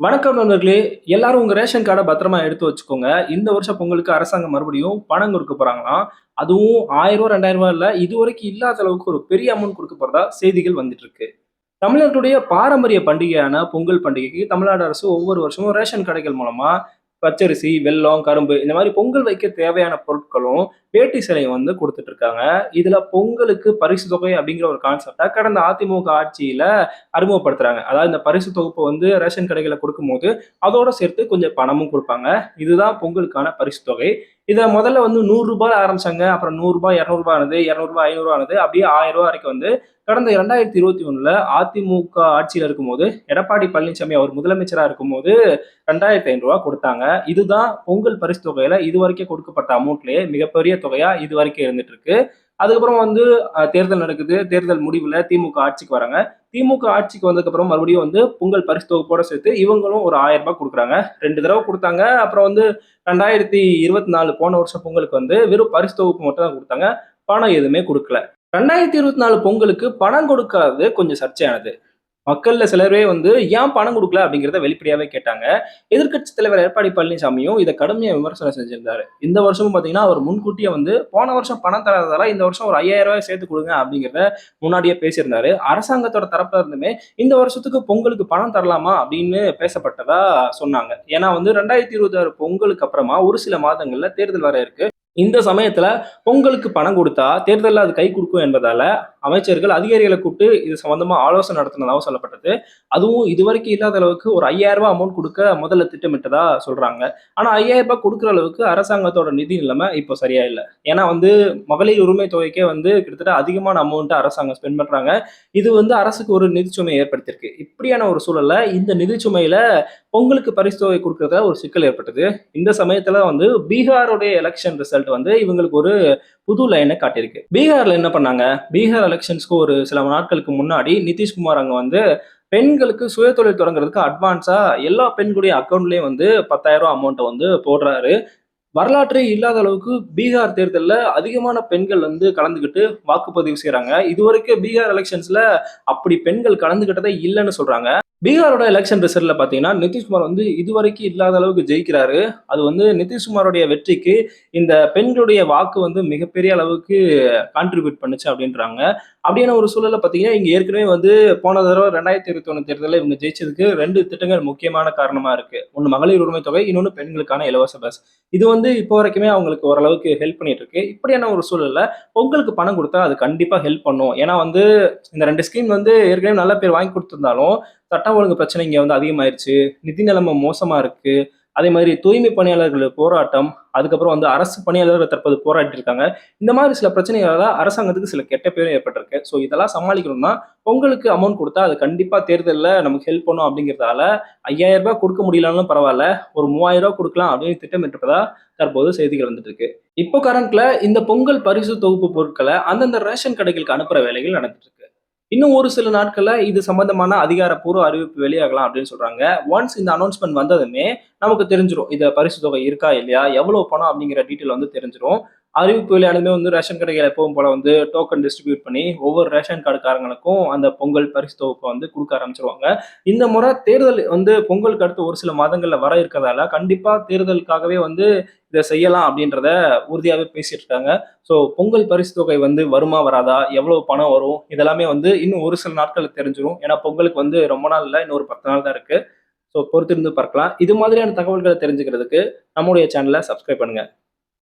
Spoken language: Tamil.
வணக்கம் நண்பர்களே எல்லாரும் உங்க ரேஷன் கார்டை பத்திரமா எடுத்து வச்சுக்கோங்க. இந்த வருஷம் பொங்கலுக்கு அரசாங்கம் மறுபடியும் பணம் கொடுக்க போறாங்களாம் அதுவும் ஆயிரம் ரூபா ரெண்டாயிரம் ரூபா இல்லை இது வரைக்கும் இல்லாத அளவுக்கு ஒரு பெரிய அமௌண்ட் கொடுக்க போறதா செய்திகள் வந்துட்டு இருக்கு தமிழர்களுடைய பாரம்பரிய பண்டிகையான பொங்கல் பண்டிகைக்கு தமிழ்நாடு அரசு ஒவ்வொரு வருஷமும் ரேஷன் கடைகள் மூலமா பச்சரிசி வெல்லம் கரும்பு இந்த மாதிரி பொங்கல் வைக்க தேவையான பொருட்களும் வேட்டி சிலையும் வந்து கொடுத்துட்டு இருக்காங்க இதுல பொங்கலுக்கு பரிசு தொகை அப்படிங்கிற ஒரு கான்செப்டை கடந்த அதிமுக ஆட்சியில அறிமுகப்படுத்துறாங்க. அதாவது இந்த பரிசு தொகுப்பை வந்து ரேஷன் கடைகளை கொடுக்கும்போது அதோட சேர்த்து கொஞ்சம் பணமும் கொடுப்பாங்க. இதுதான் பொங்கலுக்கான பரிசு தொகை. இதை முதல்ல வந்து நூறுரூபா ஆரம்பிச்சாங்க. அப்புறம் நூறுரூபா இரநூறுபா ஆனது இரநூறுபா ஐநூறுபா ஆனது அப்படியே ஆயிரம் ரூபா வரைக்கும் வந்து கடந்த இரண்டாயிரத்தி இருபத்தி ஒன்றில் அதிமுக ஆட்சியில் இருக்கும்போது எடப்பாடி பழனிசாமி அவர் முதலமைச்சராக இருக்கும்போது ரெண்டாயிரத்தி ஐநூறுரூவா கொடுத்தாங்க. இதுதான் பொங்கல் பரிசு தொகையில் இது வரைக்கும் கொடுக்கப்பட்ட அமௌண்ட்லேயே மிகப்பெரிய தொகையாக இது வரைக்கும் இருந்துட்டு இருக்கு. அதுக்கப்புறம் வந்து தேர்தல் நடக்குது. தேர்தல் முடிவில் திமுக ஆட்சிக்கு வராங்க. திமுக ஆட்சிக்கு வந்ததுக்கப்புறம் மறுபடியும் வந்து பொங்கல் பரிசு தொகுப்போட சேர்த்து இவங்களும் ஒரு ஆயிரம் ரூபாய் கொடுக்குறாங்க. ரெண்டு தடவை கொடுத்தாங்க. அப்புறம் வந்து ரெண்டாயிரத்தி இருபத்தி நாலு போன வருஷம் பொங்கலுக்கு வந்து வெறும் பரிசு தொகுப்பு மட்டும் தான் கொடுத்தாங்க. பணம் எதுவுமே கொடுக்கல. ரெண்டாயிரத்தி இருபத்தி நாலு பொங்கலுக்கு பணம் கொடுக்காதது கொஞ்சம் சர்ச்சையானது. மக்களில் சிலரே வந்து ஏன் பணம் கொடுக்கல? அப்படிங்கிறத வெளிப்படையாவே கேட்டாங்க. எதிர்க்கட்சி தலைவர் எடப்பாடி பழனிசாமியும் இதை கடுமையாக விமர்சனம் செஞ்சிருந்தாரு. இந்த வருஷமும் பார்த்தீங்கன்னா அவர் முன்கூட்டியே வந்து போன வருஷம் பணம் தராததால இந்த வருஷம் ஒரு ஐயாயிரம் ரூபாய் சேர்த்து கொடுங்க அப்படிங்கிறத முன்னாடியே பேசியிருந்தாரு. அரசாங்கத்தோட தரப்புல இருந்துமே இந்த வருஷத்துக்கு பொங்கலுக்கு பணம் தரலாமா? அப்படின்னு பேசப்பட்டதா சொன்னாங்க. ஏன்னா வந்து ரெண்டாயிரத்தி இருபத்தி ஆறு பொங்கலுக்கு அப்புறமா ஒரு சில மாதங்கள்ல தேர்தல் வர இருக்கு. இந்த சமயத்துல பொங்கலுக்கு பணம் கொடுத்தா தேர்தலில் அது கை கொடுக்கும் என்பதால அமைச்சர்கள் அதிகாரிகளை கூப்பிட்டு இது சம்பந்தமா ஆலோசனை நடத்தினதாகவும் சொல்லப்பட்டது. அதுவும் இதுவரைக்கும் இல்லாத அளவுக்கு ஒரு ஐயாயிரம் ரூபாய் அமௌண்ட் கொடுக்க முதல்ல திட்டமிட்டதா சொல்றாங்க. ஆனா ஐயாயிரம் ரூபாய் கொடுக்குற அளவுக்கு அரசாங்கத்தோட நிதி நிலைமை இப்போ சரியா இல்லை. ஏன்னா வந்து மகளிர் உரிமை தொகைக்கே வந்து கிட்டத்தட்ட அதிகமான அமௌண்ட்டை அரசாங்கம் ஸ்பெண்ட் பண்றாங்க. இது வந்து அரசுக்கு ஒரு நிதிச்சுமையை ஏற்படுத்தியிருக்கு. இப்படியான ஒரு சூழல்ல இந்த நிதிச்சுமையில பொங்கலுக்கு பரிசு தொகை கொடுக்கறதுல ஒரு சிக்கல் ஏற்பட்டது. இந்த சமயத்துல வந்து பீகாருடைய எலெக்ஷன் ரிசல்ட் வந்து இவங்களுக்கு ஒரு புது லைனை காட்டியிருக்கு. பீகார்ல என்ன பண்ணாங்க? பீகார் எலெக்ஷன்ஸ்க்கு ஒரு சில நாட்களுக்கு முன்னாடி நிதிஷ்குமார் அங்க வந்து பெண்களுக்கு சுயதொழில் தொடங்குறதுக்கு அட்வான்ஸா எல்லா பெண்களுடைய அக்கௌண்ட்லயும் வந்து பத்தாயிரம் ரூபாய் அமௌண்ட்டை வந்து போடுறாரு. வரலாற்றே இல்லாத அளவுக்கு பீகார் தேர்தலில் அதிகமான பெண்கள் வந்து கலந்துக்கிட்டு வாக்குப்பதிவு செய்கிறாங்க இதுவரைக்கும் பீகார் எலெக்ஷன்ஸில் அப்படி பெண்கள் கலந்துக்கிட்டதே இல்லைன்னு சொல்கிறாங்க பீகாரோட எலெக்ஷன் ரிசல்ட்ல பார்த்தீங்கன்னா நிதிஷ்குமார் வந்து இதுவரைக்கும் இல்லாத அளவுக்கு ஜெயிக்கிறாரு. அது வந்து நிதிஷ்குமாரோடைய வெற்றிக்கு இந்த பெண்களுடைய வாக்கு வந்து மிகப்பெரிய அளவுக்கு கான்ட்ரிபியூட் பண்ணுச்சு அப்படின்றாங்க. அப்படியான ஒரு சூழலை பார்த்தீங்கன்னா இங்கே ஏற்கனவே வந்து போன தடவை ரெண்டாயிரத்தி இருபத்தி ஒன்று தேர்தலில் இவங்க ஜெயிச்சதுக்கு ரெண்டு திட்டங்கள் முக்கியமான காரணமாக இருக்குது ஒன்று மகளிர் உரிமை தொகை இன்னொன்று பெண்களுக்கான இலவச பஸ் இது வந்து இப்போ வரைக்குமே அவங்களுக்கு ஓரளவுக்கு ஹெல்ப் பண்ணிட்டு இருக்கு. இப்படியான ஒரு சூழலில் பொங்கலுக்கு பணம் கொடுத்தா அது கண்டிப்பாக ஹெல்ப் பண்ணும். ஏன்னா வந்து இந்த ரெண்டு ஸ்கீம் வந்து ஏற்கனவே நல்ல பேர் வாங்கி கொடுத்துருந்தாலும் சட்டம் ஒழுங்கு பிரச்சனை இங்கே வந்து அதிகமாயிருச்சு. நிதி நிலைமை மோசமாக இருக்குது அதே மாதிரி தூய்மை பணியாளர்கள் போராட்டம் அதுக்கப்புறம் வந்து அரசு பணியாளர்கள் தற்போது போராட்டி இருக்காங்க இந்த மாதிரி சில பிரச்சனைகளால் அரசாங்கத்துக்கு சில கெட்ட பேரும் ஏற்பட்டிருக்கு. ஸோ இதெல்லாம் சமாளிக்கணும்னா பொங்கலுக்கு அமௌண்ட் கொடுத்தா அது கண்டிப்பாக தேர்தலில் நமக்கு ஹெல்ப் பண்ணும் அப்படிங்கிறதால ஐயாயிரம் ரூபாய் கொடுக்க முடியலனாலும் பரவாயில்ல. ஒரு மூவாயிரம் ரூபாய் கொடுக்கலாம் அப்படின்னு திட்டமிட்டிருப்பதா தற்போது செய்திகள் வந்துட்டு இருக்கு இப்போ கரண்ட்ல இந்த பொங்கல் பரிசு தொகுப்பு பொருட்களை அந்தந்த ரேஷன் கடைகளுக்கு அனுப்புற வேலைகள் நடந்துட்டு இருக்கு இன்னும் ஒரு சில நாட்கள்ல இது சம்பந்தமான அதிகாரப்பூர்வ அறிவிப்பு வெளியாகலாம் அப்படின்னு சொல்றாங்க. ஒன்ஸ் இந்த அனௌன்ஸ்மெண்ட் வந்ததுமே நமக்கு தெரிஞ்சிடும் இதை பரிசு தொகை இருக்கா இல்லையா எவ்வளவு பணம் அப்படிங்கிற டீட்டெயில் வந்து தெரிஞ்சிடும் அறிவிப்பு வெளியானதுமே வந்து ரேஷன் கடைகள் எப்பவும் போல வந்து டோக்கன் டிஸ்ட்ரிபியூட் பண்ணி ஒவ்வொரு ரேஷன் கார்டுக்காரங்களுக்கும் அந்த பொங்கல் பரிசு தொகுப்பை வந்து கொடுக்க ஆரம்பிச்சிருவாங்க. இந்த முறை தேர்தல் வந்து பொங்கலுக்கு அடுத்து ஒரு சில மாதங்கள்ல வர இருக்கிறதால கண்டிப்பா தேர்தலுக்காகவே வந்து இதை செய்யலாம் அப்படின்றத உறுதியாகவே பேசிட்டு இருக்காங்க. ஸோ பொங்கல் பரிசு தொகை வந்து வருமா வராதா? எவ்வளவு பணம் வரும்? இதெல்லாமே வந்து இன்னும் ஒரு சில நாட்கள் தெரிஞ்சிடும் ஏன்னா பொங்கலுக்கு வந்து ரொம்ப நாள் இல்லை இன்னும் ஒரு பத்து நாள் தான் இருக்கு. ஸோ பொறுத்திருந்து பார்க்கலாம். இது மாதிரியான தகவல்களை தெரிஞ்சுக்கிறதுக்கு நம்முடைய சேனலை சப்ஸ்கிரைப் பண்ணுங்க.